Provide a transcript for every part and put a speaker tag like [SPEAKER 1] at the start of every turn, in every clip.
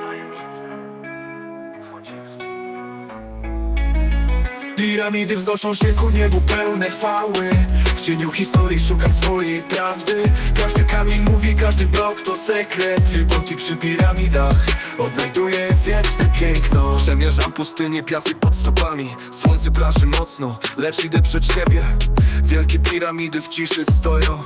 [SPEAKER 1] tajemnicę. Wchodzimy.
[SPEAKER 2] Piramidy wznoszą się ku niebu pełne chwały. W cieniu historii szukam swojej prawdy. Każdy kamień mówi, każdy blok to sekret. Tylko przy piramidach odnajduję wieczne piękno. Przemierzam pustynię, piasek pod stopami. Słońce praży mocno, lecz idę przed siebie. Wielkie piramidy w ciszy stoją.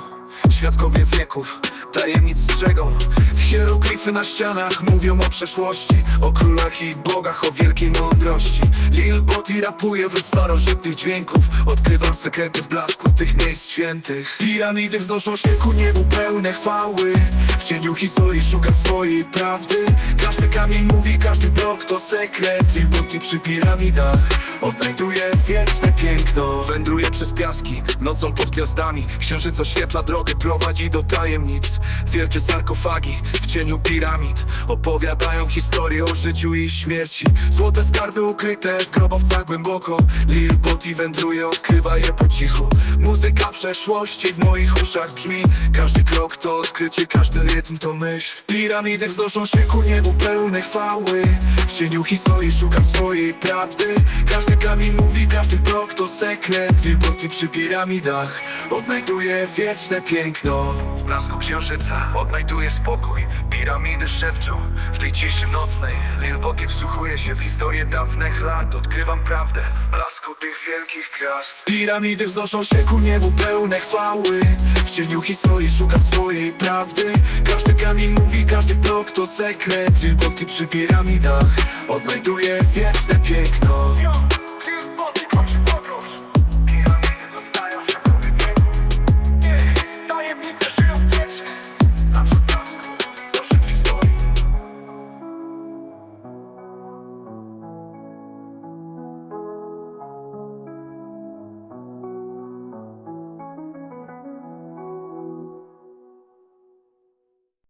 [SPEAKER 2] Świadkowie wieków, tajemnic strzegą Hieroglify na ścianach mówią o przeszłości O królach i bogach, o wielkiej mądrości. Lil Boti rapuje wrót starożytnych dźwięków Odkrywam sekrety w blasku tych miejsc świętych. Piramidy wznoszą się ku niebu pełne chwały W cieniu historii szukam swojej prawdy. Każdy kamień mówi, każdy blok to sekret. Lil Boti przy piramidach Odnajduję wieczne piękno Wędruję przez piaski, nocą pod gwiazdami. Księżyc oświetla drogę, prowadzi do tajemnic. Wielkie sarkofagi w cieniu piramid Opowiadają historię o życiu i śmierci. Złote skarby ukryte w grobowcach głęboko. Lil Boti wędruje, odkrywa je po cichu. Muzyka przeszłości w moich uszach brzmi. Każdy krok to odkrycie, każdy rytm to myśl. Piramidy wznoszą się ku niebu pełne chwały. W cieniu historii szukam swojej prawdy. Każdy kamień mówi, każdy blok to sekret Lil Boti przy piramidach. Odnajduję wieczne piękno.
[SPEAKER 1] W blasku księżyca odnajduję spokój. Piramidy szepczą w tej ciszy nocnej. Lil Boti wsłuchuje się w historię dawnych lat. Odkrywam prawdę w blasku tych wielkich gwiazd.
[SPEAKER 2] Piramidy wznoszą się ku niebu pełne chwały. W cieniu historii szukam swojej prawdy. Każdy kamień mówi, każdy blok to sekret. Lil Boti przy piramidach Odnajduję wieczne